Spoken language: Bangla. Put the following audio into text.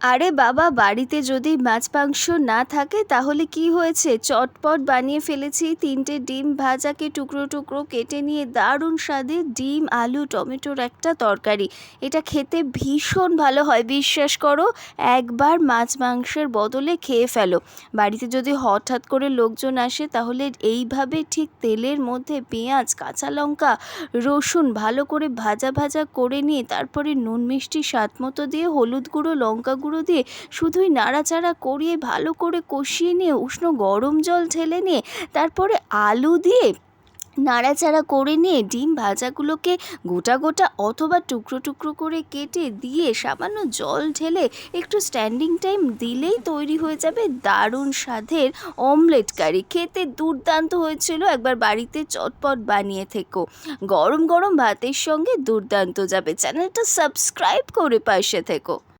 আরে বাবা, বাড়িতে যদি মাছ, মাংস না থাকে তাহলে কি হয়েছে? চটপট বানিয়ে ফেলেছি, তিনটে ডিম ভাজাকে টুকরো টুকরো কেটে নিয়ে দারুণ স্বাদে ডিম, আলু, টমেটোর একটা তরকারি। এটা খেতে ভীষণ ভালো হয়, বিশ্বাস করো। একবার মাছ, মাংসের বদলে খেয়ে ফেলো। বাড়িতে যদি হঠাৎ করে লোকজন আসে তাহলে এইভাবে ঠিক তেলের মধ্যে পেঁয়াজ, কাঁচা লঙ্কা, রসুন ভালো করে ভাজা ভাজা করে নিয়ে তারপরে নুন, মিষ্টি, স্বাদ মতো দিয়ে হলুদ গুঁড়ো, লঙ্কা গুঁড়ো দিয়ে শুধুই নাড়াচাড়া করিয়ে ভালো করে কষিয়ে নিয়ে উষ্ণ গরম জল ঢেলে নিয়ে তারপরে আলু দিয়ে নাড়াচাড়া করে নিয়ে ডিম ভাজাগুলোকে গোটা গোটা অথবা টুকরো টুকরো করে কেটে দিয়ে সামান্য জল ঢেলে একটু স্ট্যান্ডিং টাইম দিলেই তৈরি হয়ে যাবে দারুণ স্বাদের অমলেট কারি খেতে দুর্দান্ত হয়েছিল, একবার বাড়িতে চটপট বানিয়ে থেকো। গরম গরম ভাতের সঙ্গে দুর্দান্ত যাবে। চ্যানেলটা সাবস্ক্রাইব করে পাশে থেকো।